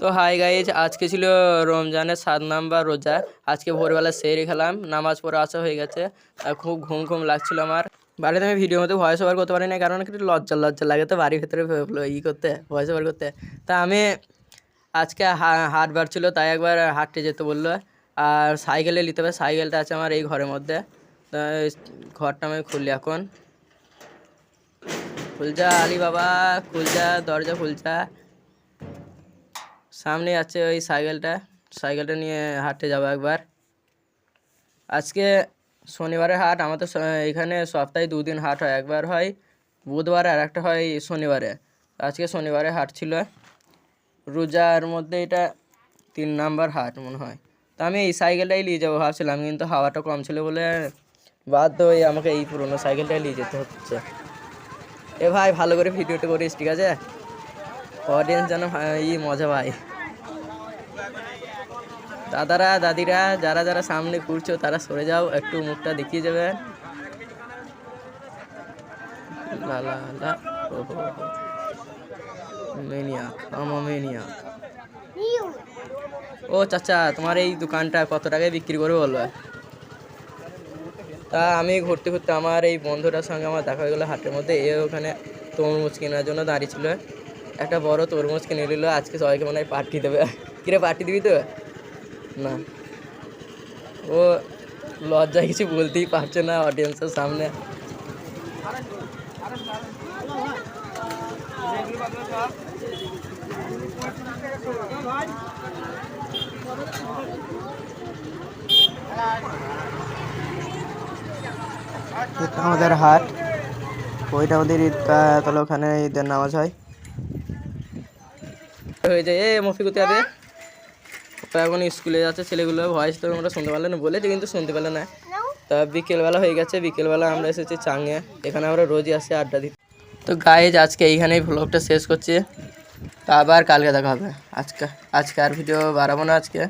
তো hi guys আজকে ছিল রমজানের সাত নাম্বার রোজা। আজকে ভোরবেলা সেরে খেলাম, নামাজ পড়ে আসা হয়ে গেছে। আর খুব ঘুম ঘুম লাগছিল আমার। বাড়িতে আমি ভিডিও মধ্যে ভয়েস ওভার করতে পারি না কারণ একটু লজ্জা লজ্জা লাগে তো বাড়ির ভেতরে ই করতে ভয়েস ওভার করতে। তা আমি আজকে হা- হাটবার ছিল, তাই একবার হাঁটতে যেতে বলল। আর সাইকেলে নিতে হবে সাইকেলটা আছে আমার এই ঘরের মধ্যে। ঘরটা আমি খুললি এখন। খুলজা আলি বাবা খুলজা দরজা খুলজা। সামনে আছে ওই সাইকেলটা সাইকেলটা নিয়ে হাঁটতে যাব একবার। আজকে শনিবারে হাট, আমাদের এখানে সপ্তাহে দুদিন হাট হয়, একবার হয়, বুধবারে আর একটা হয় শনিবারে। আজকে শনিবারে হাট ছিল। রোজার মধ্যে এটা তিন নাম্বার হাট মনে হয়। তো আমি এই সাইকেলটাই নিয়ে যাব ভাবছিলাম, কিন্তু হাওয়াটা কম ছিল বলে বাধ্য হয়ে আমাকে এই পুরোনো সাইকেলটাই নিয়ে যেতে হচ্ছে। এ ভাই, ভালো করে ভিডিওটা করিস, ঠিক আছে? অডিয়েন্স যেন ই মজা পায়। দাদারা, দাদিরা, যারা যারা সামনে ঘুরছো, তারা সরে যাও, একটু মুখটা দেখিয়ে যাবে। ও চাচা, তোমার এই দোকানটা কত টাকায় বিক্রি করে বলবে তা আমি ঘুরতে ঘুরতে আমার এই বন্ধুটার সঙ্গে আমার দেখা গেলো হাটের মধ্যে। এ ওখানে তরমুজ কেনার জন্য দাঁড়িয়ে ছিল। একটা বড় তরমুজ কিনে নিল। আজকে সবাইকে মনে হয় পার্টি দেবে। কিরে, পার্টি দিবি তো? না। ও লজ্জায় কিছু বলতেই পারছে না অডিয়েন্সের সামনে। আমাদের হাট। ওইটা আমাদের ঈদগাহ তাহলে ওখানে ঈদের নামাজ হয়। হয়ে যায়। এ মফিকুতে যাবে ও এখন স্কুলে যাচ্ছে, ছেলেগুলো ভয়েস তো আমরা শুনতে পারলে না বলেছে, কিন্তু শুনতে পারলে না তা বিকেলবেলা হয়ে গেছে, বিকেলবেলা আমরা এসেছি চাঙে, এখানে আমরা রোজই আসি আড্ডা দিতে। তো গাইজ আজকে এইখানেই ভ্লগটা শেষ করছি। তা আবার কালকে দেখা হবে। আজকে আজকে আর ভিডিও বাড়াবো না আজকে।